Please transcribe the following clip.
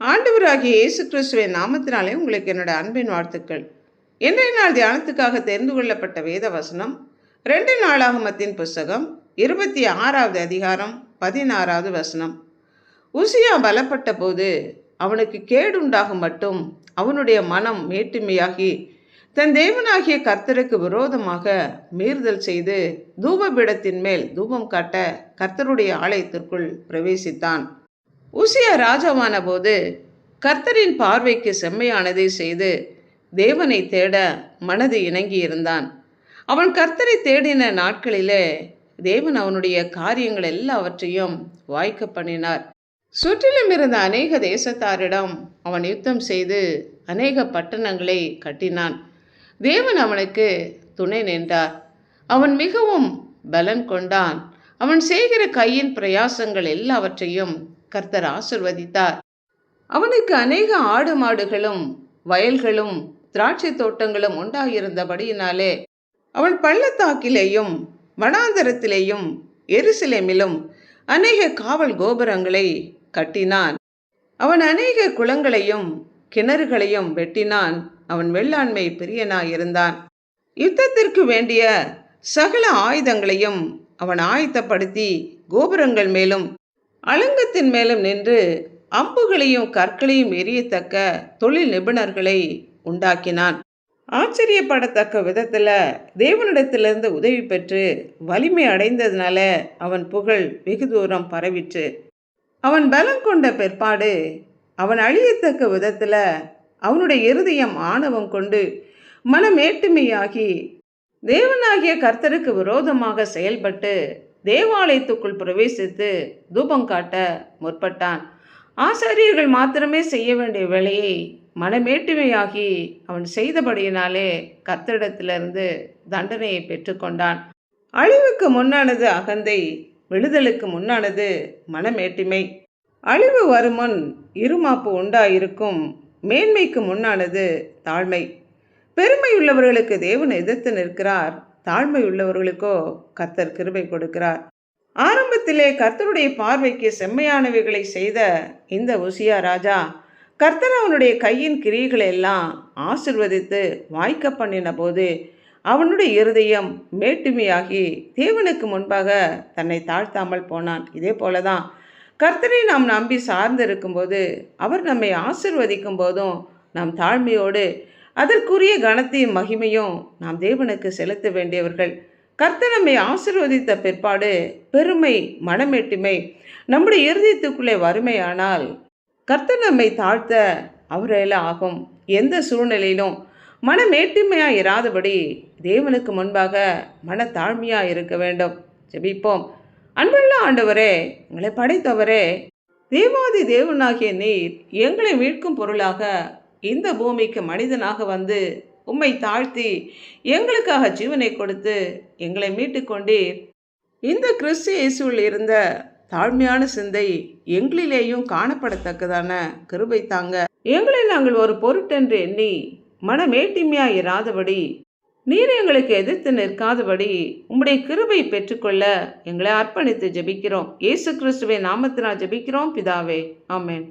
ஆண்டவராகிய இயேசு கிறிஸ்துவின் நாமத்தினாலே உங்களுக்கு என்னோட அன்பின் வாழ்த்துக்கள். இன்றைய நாள் தியானத்துக்காக தெரிந்து கொள்ளப்பட்ட வேத வசனம் ரெண்டு நாளாகமத்தின் புஸ்தகம் இருபத்தி ஆறாவது அதிகாரம் பதினாறாவது வசனம். உசியா பலப்பட்ட போது அவனுக்கு கேடுண்டாகும் மட்டும் அவனுடைய மனம் மேட்டுமையாகி தன் தேவனாகிய கர்த்தருக்கு விரோதமாக மீறுதல் செய்து தூபபீடத்தின் மேல் தூபம் காட்ட கர்த்தருடைய ஆலயத்திற்குள் பிரவேசித்தான். உசியா ராஜாவான போது கர்த்தரின் பார்வைக்கு செம்மையானதை செய்து தேவனை தேட மனது இணங்கி இருந்தான் அவன் கர்த்தரை தேடின நாட்களிலே தேவன் அவனுடைய காரியங்கள் எல்லாவற்றையும் வாய்க்க பண்ணினார். சுற்றிலும் இருந்த அநேக தேசத்தாரிடம் அவன் யுத்தம் செய்து அநேக பட்டணங்களை கட்டினான். தேவன் அவனுக்கு துணை நின்றார். அவன் மிகவும் பலன் கொண்டான். அவன் செய்கிற கையின் பிரயாசங்கள் எல்லாவற்றையும் கர்த்தர் ஆசிர்வதித்தார். அவனுக்கு அநேக ஆடு மாடுகளும் வயல்களும் திராட்சை தோட்டங்களும் உண்டாகியிருந்தபடியினாலே அவன் பள்ளத்தாக்கிலேயும் வனாந்தரத்திலேயும் எருசலேமிலும் அநேக காவல் கோபுரங்களை கட்டினான். அவன் அநேக குளங்களையும் கிணறுகளையும் வெட்டினான். அவன் வெள்ளாண்மை பிரியனாயிருந்தான். யுத்தத்திற்கு வேண்டிய சகல ஆயுதங்களையும் அவன் ஆயத்தப்படுத்தி கோபுரங்கள் மேலும் அலங்கத்தின் மேலும் நின்று அம்புகளையும் கற்களையும் எரியத்தக்க தொழில் நிபுணர்களை உண்டாக்கினான். ஆச்சரியப்படத்தக்க விதத்தில் தேவனிடத்திலிருந்து உதவி பெற்று வலிமை அடைந்ததுனால அவன் புகழ் வெகு தூரம் பரவிற்று. அவன் பலம் கொண்ட பிற்பாடு அவன் அழியத்தக்க விதத்தில் அவனுடைய இருதயம் ஆணவம் கொண்டு மனமேட்டுமையாகி தேவனாகிய கர்த்தருக்கு விரோதமாக செயல்பட்டு தேவாலயத்துக்குள் பிரவேசித்து தூபம் காட்ட முற்பட்டான். ஆசாரியர்கள் மாத்திரமே செய்ய வேண்டிய வேலையை மனமேட்டுமையாகி அவன் செய்தபடியினாலே கர்த்தரிடத்திலிருந்து தண்டனையை பெற்றுக்கொண்டான் அழிவுக்கு முன்னானது அகந்தை விழுதலுக்கு முன்னானது மனமேட்டுமை. அழிவு வருமுன் இருமாப்பு உண்டாயிருக்கும் மேன்மைக்கு முன்னானது தாழ்மை. பெருமை உள்ளவர்களுக்கு தேவன் எதிர்த்து நிற்கிறார். தாழ்மை உள்ளவர்களுக்கோ கர்த்தர் கிருபை கொடுக்கிறார். ஆரம்பத்திலே கர்த்தருடைய பார்வைக்கு செம்மையானவைகளை செய்த இந்த உசியா ராஜா கர்த்தர் அவனுடைய கையின் கிரியைகளை எல்லாம் ஆசிர்வதித்து வாய்க்க பண்ணின போது அவனுடைய இருதயம் மேட்டுமையாகி தேவனுக்கு முன்பாக தன்னை தாழ்த்தாமல் போனான். இதே போல தான் கர்த்தரை நாம் நம்பி சார்ந்து இருக்கும்போது அவர் நம்மை ஆசிர்வதிக்கும் போதும் நாம் தாழ்மையோடு அதற்குரிய கனத்தையும் மகிமையும் நாம் தேவனுக்கு செலுத்த வேண்டியவர்கள். கர்த்தனமை நம்மை ஆசிர்வதித்த பிற்பாடு பெருமை மனமேட்டுமை நம்முடைய இருதயத்துக்குள்ளே வறுமையானால் கர்த்தர் நம்மை தாழ்த்த அவரால் ஆகும். எந்த சூழ்நிலையிலும் மனமேட்டுமையாக இராதபடி தேவனுக்கு முன்பாக மன தாழ்மையாக இருக்க வேண்டும். ஜெபிப்போம். அன்புள்ள ஆண்டவரே உங்களை படைத்தவரே தேவாதி தேவனாகிய நீர் எங்களை மீட்கும் பொருளாக இந்த பூமிக்கு மனிதனாக வந்து உம்மை தாழ்த்தி எங்களுக்காக ஜீவனை கொடுத்து எங்களை மீட்டுக்கொண்டீர். இந்த கிறிஸ்து இயேசுவில் இருந்த தாழ்மையான சிந்தை எங்களிலேயும் காணப்படத்தக்கதான கிருபை தாங்க. எங்களை நாங்கள் ஒரு பொருட்டென்று எண்ணி மனமேட்டிமையா இராதபடி நீர் எங்களுக்கு எதிர்த்து நிற்காதபடி உம்முடைய கிருபை பெற்றுக்கொள்ள எங்களை அர்ப்பணித்து ஜெபிக்கிறோம். இயேசு கிறிஸ்துவை நாமத்தினால் ஜெபிக்கிறோம். பிதாவே ஆமேன்.